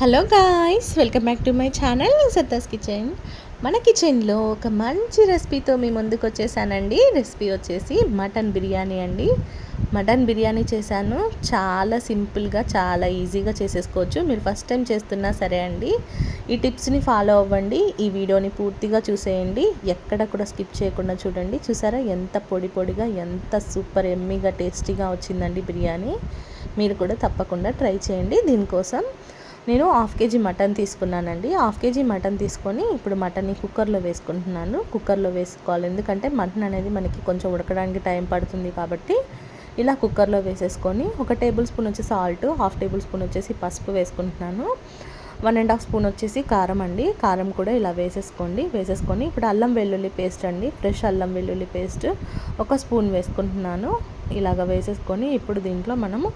Hello guys welcome back to my channel Satta's kitchen మన కిచెన్లో ఒక మంచి రెసిపీతో మీ ముందుకు వచ్చేసానండి. రెసిపీ వచ్చేసి మటన్ బిర్యానీ అండి. మటన్ బిర్యానీ చేశాను. చాలా సింపుల్గా చాలా ఈజీగా చేసేసుకోవచ్చు. మీరు ఫస్ట్ టైం చేస్తున్నా సరే అండి ఈ టిప్స్ని ఫాలో అవ్వండి. ఈ వీడియోని పూర్తిగా చూసేయండి. ఎక్కడ కూడా స్కిప్ చేయకుండా చూడండి. చూసారా? ఎంత పొడి పొడిగా ఎంత సూపర్ ఎమ్మీగా టేస్టీగా వచ్చిందండి బిర్యానీ. మీరు కూడా తప్పకుండా ట్రై చేయండి. దీనికోసం నేను హాఫ్ కేజీ మటన్ తీసుకున్నానండి. హాఫ్ కేజీ మటన్ తీసుకొని ఇప్పుడు మటన్ని కుక్కర్లో వేసుకుంటున్నాను. కుక్కర్లో వేసుకోవాలి. ఎందుకంటే మటన్ అనేది మనకి కొంచెం ఉడకడానికి టైం పడుతుంది కాబట్టి ఇలా కుక్కర్లో వేసేసుకొని ఒక టేబుల్ స్పూన్ వచ్చేసి సాల్ట్ హాఫ్ టేబుల్ స్పూన్ వచ్చేసి పసుపు వేసుకుంటున్నాను. వన్ అండ్ హాఫ్ స్పూన్ వచ్చేసి కారం అండి. కారం కూడా ఇలా వేసేసుకోండి. వేసేసుకొని ఇప్పుడు అల్లం వెల్లుల్లి పేస్ట్ అండి. ఫ్రెష్ అల్లం వెల్లుల్లి పేస్ట్ ఒక స్పూన్ వేసుకుంటున్నాను. ఇలాగ వేసేసుకొని ఇప్పుడు దీంట్లో మనము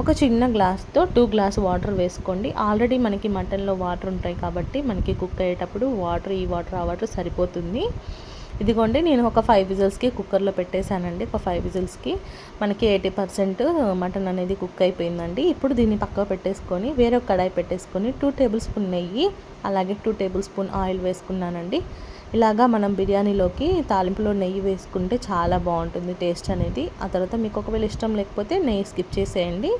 ఒక చిన్న గ్లాస్తో టూ గ్లాస్ వాటర్ వేసుకోండి. ఆల్రెడీ మనకి మటన్లో వాటర్ ఉంటాయి కాబట్టి మనకి కుక్ అయ్యేటప్పుడు వాటర్ ఈ వాటర్ ఆ వాటర్ సరిపోతుంది. ఇదిగోండి నేను ఒక ఫైవ్ విజిల్స్కి కుక్కర్లో పెట్టేశానండి. ఒక ఫైవ్ విజిల్స్కి మనకి ఎయిటీ పర్సెంట్ మటన్ అనేది కుక్ అయిపోయిందండి. ఇప్పుడు దీన్ని పక్క పెట్టేసుకొని వేరే కడాయి పెట్టేసుకొని టూ టేబుల్ స్పూన్ నెయ్యి అలాగే టూ టేబుల్ స్పూన్ ఆయిల్ వేసుకున్నానండి. ఇలాగా మనం బిర్యానీలోకి తాలింపులో నెయ్యి వేసుకుంటే చాలా బాగుంటుంది టేస్ట్ అనేది. ఆ తర్వాత మీకు ఒకవేళ ఇష్టం లేకపోతే నెయ్యి స్కిప్ చేసేయండి.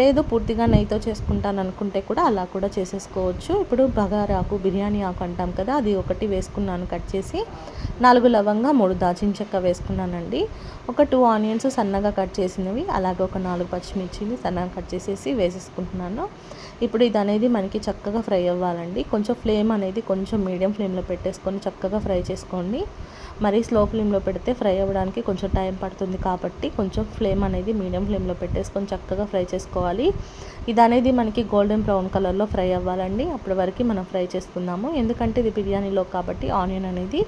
లేదు పూర్తిగా నెయ్యితో చేసుకుంటాను అనుకుంటే కూడా అలా కూడా చేసేసుకోవచ్చు. ఇప్పుడు బగారాకు బిర్యానీ ఆకు అంటాం కదా అది ఒకటి వేసుకున్నాను కట్ చేసి. నాలుగు లవంగా మూడు దాచిన చెక్క వేసుకున్నానండి. ఒక టూ ఆనియన్స్ సన్నగా కట్ చేసినవి అలాగే ఒక నాలుగు పచ్చిమిర్చిని సన్నగా కట్ చేసేసి వేసేసుకుంటున్నాను. ఇప్పుడు ఇది అనేది మనకి చక్కగా ఫ్రై అవ్వాలండి. కొంచెం ఫ్లేమ్ అనేది కొంచెం మీడియం ఫ్లేమ్లో పెట్టేసుకొని చక్కగా ఫ్రై చేసుకోండి. మరీ స్లో ఫ్లేమ్లో పెడితే ఫ్రై అవ్వడానికి కొంచెం టైం పడుతుంది కాబట్టి కొంచెం ఫ్లేమ్ అనేది మీడియం ఫ్లేమ్లో పెట్టేసుకొని చక్కగా ఫ్రై చేసుకోవాలి. ఇది అనేది మనకి గోల్డెన్ బ్రౌన్ కలర్లో ఫ్రై అవ్వాలండి. అప్పటి వరకు మనం ఫ్రై చేసుకుందాము. ఎందుకంటే ఇది బిర్యానీలో కాబట్టి ఆనియన్ అనేది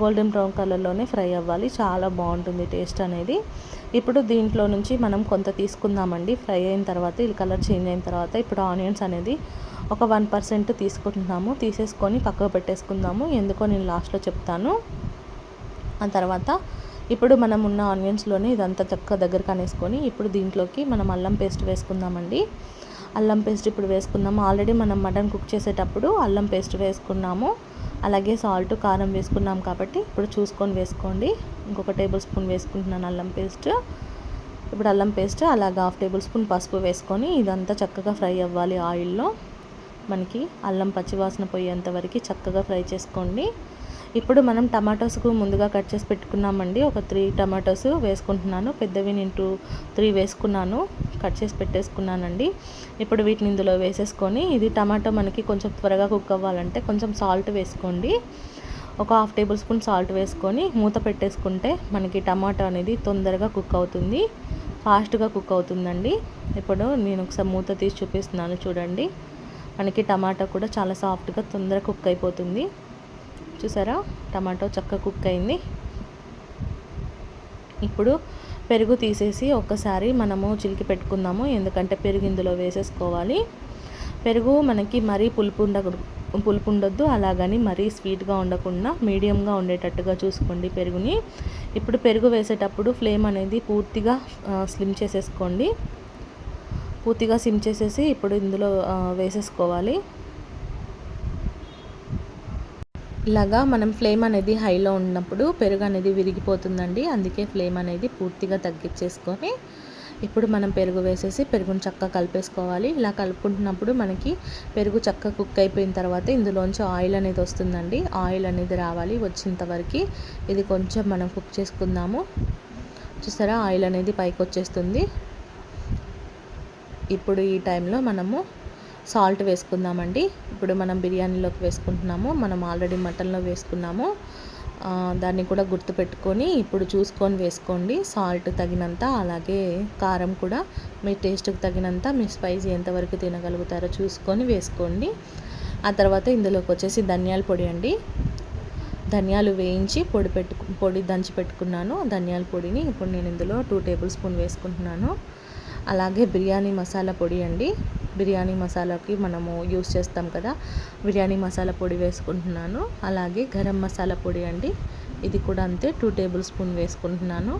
గోల్డెన్ బ్రౌన్ కలర్లోనే ఫ్రై అవ్వాలి. చాలా బాగుంటుంది టేస్ట్ అనేది. ఇప్పుడు దీంట్లో నుంచి మనం కొంత తీసుకుందామండి. ఫ్రై అయిన తర్వాత ఈ కలర్ చేంజ్ అయిన తర్వాత ఇప్పుడు ఆనియన్స్ అనేది ఒక వన్ పర్సెంట్ తీసుకుంటున్నాము. తీసేసుకొని పక్కకు పెట్టేసుకుందాము. ఎందుకో నేను లాస్ట్లో చెప్తాను. ఆ తర్వాత ఇప్పుడు మనం ఉన్న ఆనియన్స్లోనే ఇదంతా చక్కగా దగ్గర కనేసుకొని ఇప్పుడు దీంట్లోకి మనం అల్లం పేస్ట్ వేసుకుందామండి. అల్లం పేస్ట్ ఇప్పుడు వేసుకుందాము. ఆల్రెడీ మనం మటన్ కుక్ చేసేటప్పుడు అల్లం పేస్ట్ వేసుకున్నాము. అలాగే సాల్ట్ కారం వేసుకున్నాం కాబట్టి ఇప్పుడు చూసుకొని వేసుకోండి. ఇంకొక టేబుల్ స్పూన్ వేసుకుంటున్నాను అల్లం పేస్ట్. ఇప్పుడు అల్లం పేస్ట్ అలాగే హాఫ్ టేబుల్ స్పూన్ పసుపు వేసుకొని ఇదంతా చక్కగా ఫ్రై అవ్వాలి ఆయిల్లో. మనకి అల్లం పచ్చివాసన పోయేంత వరకు చక్కగా ఫ్రై చేసుకోండి. ఇప్పుడు మనం టమాటోస్కు ముందుగా కట్ చేసి పెట్టుకున్నామండి. ఒక త్రీ టమాటోస్ వేసుకుంటున్నాను. పెద్దవి నేను టూ త్రీ వేసుకున్నాను. కట్ చేసి పెట్టేసుకున్నానండి. ఇప్పుడు వీటిని ఇందులో వేసేసుకొని ఇది టమాటో మనకి కొంచెం త్వరగా కుక్ అవ్వాలంటే కొంచెం సాల్ట్ వేసుకోండి. ఒక హాఫ్ టేబుల్ స్పూన్ సాల్ట్ వేసుకొని మూత పెట్టేసుకుంటే మనకి టమాటో అనేది తొందరగా కుక్ అవుతుంది. ఫాస్ట్గా కుక్ అవుతుందండి. ఇప్పుడు నేను ఒకసారి మూత తీసి చూపిస్తున్నాను చూడండి. మనకి టమాటా కూడా చాలా సాఫ్ట్గా తొందరగా కుక్ అయిపోతుంది. చూసారా? టమాటో చక్క కుక్ అయింది. ఇప్పుడు పెరుగు తీసేసి ఒక్కసారి మనము చిలికి పెట్టుకుందాము. ఎందుకంటే పెరుగు ఇందులో వేసేసుకోవాలి. పెరుగు మనకి మరీ పులుపు ఉండకూడదు పులుపు ఉండొద్దు. అలాగని మరీ స్వీట్గా ఉండకుండా మీడియంగా ఉండేటట్టుగా చూసుకోండి పెరుగుని. ఇప్పుడు పెరుగు వేసేటప్పుడు ఫ్లేమ్ అనేది పూర్తిగా స్లిమ్ చేసేసుకోండి. పూర్తిగా సిమ్ చేసేసి ఇప్పుడు ఇందులో వేసేసుకోవాలి. ఇలాగా మనం ఫ్లేమ్ అనేది హైలో ఉన్నప్పుడు పెరుగు అనేది విరిగిపోతుందండి. అందుకే ఫ్లేమ్ అనేది పూర్తిగా తగ్గించేసుకొని ఇప్పుడు మనం పెరుగు వేసేసి పెరుగుని చక్కగా కలిపేసుకోవాలి. ఇలా కలుపుకుంటున్నప్పుడు మనకి పెరుగు చక్కగా కుక్ అయిపోయిన తర్వాత ఇందులోంచి ఆయిల్ అనేది వస్తుందండి. ఆయిల్ అనేది రావాలి వచ్చేంతవరకు ఇది కొంచెం మనం కుక్ చేసుకుందాము. చూసారా? ఆయిల్ అనేది పైకి వచ్చేస్తుంది. ఇప్పుడు ఈ టైంలో మనము సాల్ట్ వేసుకుందామండి. ఇప్పుడు మనం బిర్యానీలోకి వేసుకుంటున్నాము. మనం ఆల్రెడీ మటన్లో వేసుకున్నాము. దాన్ని కూడా గుర్తుపెట్టుకొని ఇప్పుడు చూసుకొని వేసుకోండి. సాల్ట్ తగినంత అలాగే కారం కూడా మీ టేస్ట్కి తగినంత మీ స్పైసీ ఎంతవరకు తినగలుగుతారో చూసుకొని వేసుకోండి. ఆ తర్వాత ఇందులోకి వచ్చేసి ధనియాల పొడి అండి. ధనియాలు వేయించి పొడి పెట్టు పొడి దంచి పెట్టుకున్నాను. ధనియాల పొడిని ఇప్పుడు నేను ఇందులో టూ టేబుల్ స్పూన్ వేసుకుంటున్నాను. అలాగే బిర్యానీ మసాలా పొడి అండి. బిర్యానీ మసాలాకి మనము యూస్ చేస్తాం కదా బిర్యానీ మసాలా పొడి వేసుకుంటున్నాను. అలాగే గరం మసాలా పొడి అండి ఇది కూడా అంతే టూ టేబుల్ స్పూన్ వేసుకుంటున్నాను.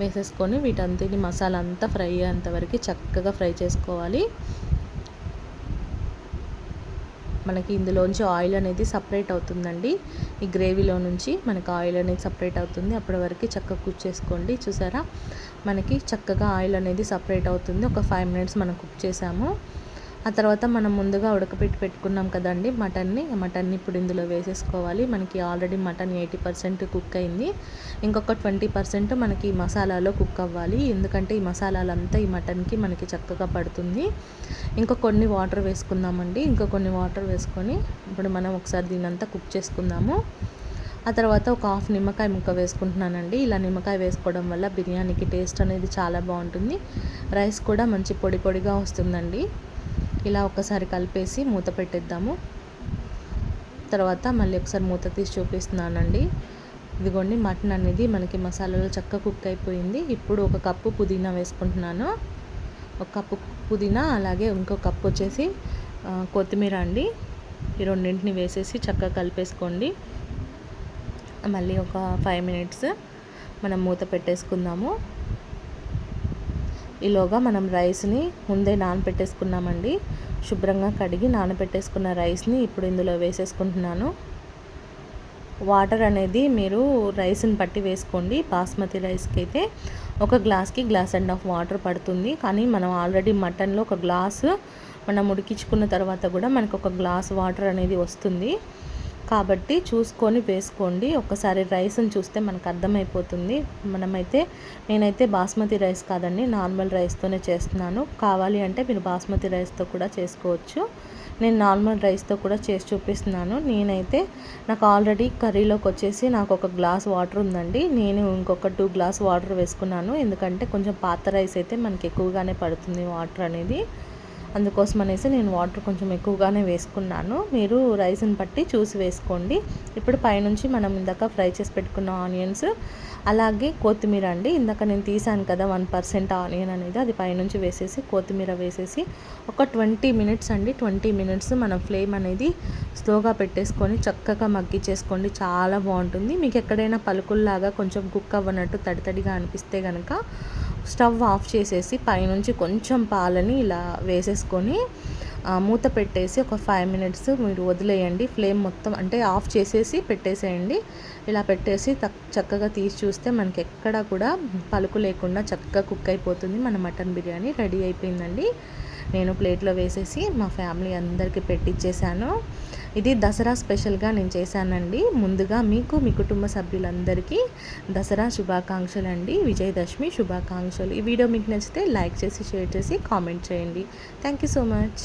వేసేసుకొని వీటంతని మసాలా అంతా ఫ్రై అయ్యేంత వరకు చక్కగా ఫ్రై చేసుకోవాలి. మనకి ఇందులోంచి ఆయిల్ అనేది సపరేట్ అవుతుందండి. ఈ గ్రేవీలో నుంచి మనకి ఆయిల్ అనేది సపరేట్ అవుతుంది. అప్పటి వరకు చక్కగా కుక్ చేసుకోండి. చూసారా? మనకి చక్కగా ఆయిల్ అనేది సపరేట్ అవుతుంది. ఒక ఫైవ్ మినిట్స్ మనం కుక్ చేసాము. ఆ తర్వాత మనం ముందుగా ఉడకపెట్టి పెట్టుకున్నాం కదండి మటన్ని. మటన్ని ఇప్పుడు ఇందులో వేసేసుకోవాలి. మనకి already mutton eighty percent cook అయింది. ఇంకొక ట్వంటీ పర్సెంట్ మనకి మసాలాలో కుక్ అవ్వాలి. ఎందుకంటే ఈ మసాలాలంతా ఈ మటన్కి మనకి చక్కగా పడుతుంది. ఇంకా కొన్ని వాటర్ వేసుకుందామండి. ఇంకా కొన్ని వాటర్ వేసుకొని ఇప్పుడు మనం ఒకసారి దీనంతా కుక్ చేసుకుందాము. ఆ తర్వాత ఒక హాఫ్ నిమ్మకాయ ముక్క వేసుకుంటున్నానండి. ఇలా నిమ్మకాయ వేసుకోవడం వల్ల బిర్యానీకి టేస్ట్ అనేది చాలా బాగుంటుంది. రైస్ కూడా మంచి పొడి పొడిగా వస్తుందండి. ఇలా ఒకసారి కలిపేసి మూత పెట్టేద్దాము. తర్వాత మళ్ళీ ఒకసారి మూత తీసి చూపిస్తున్నానండి. ఇదిగోండి మటన్ అనేది మనకి మసాలాలో చక్కగా కుక్ అయిపోయింది. ఇప్పుడు ఒక కప్పు పుదీనా వేసుకుంటున్నాను. ఒక కప్పు పుదీనా అలాగే ఇంకో కప్పు వచ్చేసి కొత్తిమీర అండి. ఈ రెండింటిని వేసేసి చక్కగా కలిపేసుకోండి. మళ్ళీ ఒక ఫైవ్ మినిట్స్ మనం మూత పెట్టేసుకుందాము. ఈలోగా మనం రైస్ని ముందే నానబెట్టేసుకున్నామండి శుభ్రంగా కడిగి నానబెట్టేసుకున్న రైస్ని ఇప్పుడు ఇందులో వేసేసుకుంటున్నాను. వాటర్ అనేది మీరు రైస్ని పట్టి వేసుకోండి. బాస్మతి రైస్కి అయితే ఒక గ్లాస్కి గ్లాస్ అండ్ హాఫ్ వాటర్ పడుతుంది. కానీ మనం ఆల్రెడీ మటన్లో ఒక గ్లాసు మనం ఉడికించుకున్న తర్వాత కూడా మనకు ఒక గ్లాస్ వాటర్ అనేది వస్తుంది. కాబట్టి చూసుకొని వేసుకోండి. ఒకసారి రైస్ని చూస్తే మనకు అర్థమైపోతుంది. మనమైతే నేనైతే బాస్మతి రైస్ కాదండి నార్మల్ రైస్తోనే చేస్తున్నాను. కావాలి అంటే మీరు బాస్మతి రైస్తో కూడా చేసుకోవచ్చు. నేను నార్మల్ రైస్తో కూడా చేసి చూపిస్తున్నాను. నేనైతే నాకు ఆల్రెడీ కర్రీలోకి వచ్చేసి నాకు ఒక గ్లాస్ వాటర్ ఉందండి. నేను ఇంకొక టూ గ్లాస్ వాటర్ వేసుకున్నాను. ఎందుకంటే కొంచెం పాత రైస్ అయితే మనకి ఎక్కువగానే పడుతుంది వాటర్ అనేది. అందుకోసం అనేసి నేను వాటర్ కొంచెం ఎక్కువగానే వేసుకున్నాను. మీరు రైస్ని బట్టి చూసి వేసుకోండి. ఇప్పుడు పైనుంచి మనం ఇందాక ఫ్రై చేసి పెట్టుకున్న ఆనియన్స్ అలాగే కొత్తిమీర అండి. ఇందాక నేను తీసాను కదా వన్ పర్సెంట్ ఆనియన్ అనేది. అది పైనుంచి వేసేసి కొత్తిమీర వేసేసి ఒక ట్వంటీ మినిట్స్ అండి. ట్వంటీ మినిట్స్ మనం ఫ్లేమ్ అనేది స్లోగా పెట్టేసుకొని చక్కగా మగ్గిచ్చేసుకోండి. చాలా బాగుంటుంది. మీకు ఎక్కడైనా పలుకుల్లాగా కొంచెం కుక్ అవ్వనట్టు తడి తడిగా అనిపిస్తే కనుక స్టవ్ ఆఫ్ చేసేసి పైనుంచి కొంచెం పాలని ఇలా వేసేసుకొని మూత పెట్టేసి ఒక ఫైవ్ మినిట్స్ మీరు వదిలేయండి. ఫ్లేమ్ మొత్తం అంటే ఆఫ్ చేసేసి పెట్టేసేయండి. ఇలా పెట్టేసి చక్కగా తీసి చూస్తే మనకి ఎక్కడ కూడా పలుకు లేకుండా చక్కగా కుక్ అయిపోతుంది. మన మటన్ బిర్యానీ రెడీ అయిపోయిందండి. నేను ప్లేట్లో వేసేసి మా ఫ్యామిలీ అందరికీ పెట్టించేసాను ఇది దసరా స్పెషల్గా నేను చేశానండి. ముందుగా మీకు మీ కుటుంబ సభ్యులందరికీ దసరా శుభాకాంక్షలు అండి విజయదశమి శుభాకాంక్షలు. ఈ వీడియో మీకు నచ్చితే లైక్ చేసి షేర్ చేసి కామెంట్ చేయండి. Thank you so much.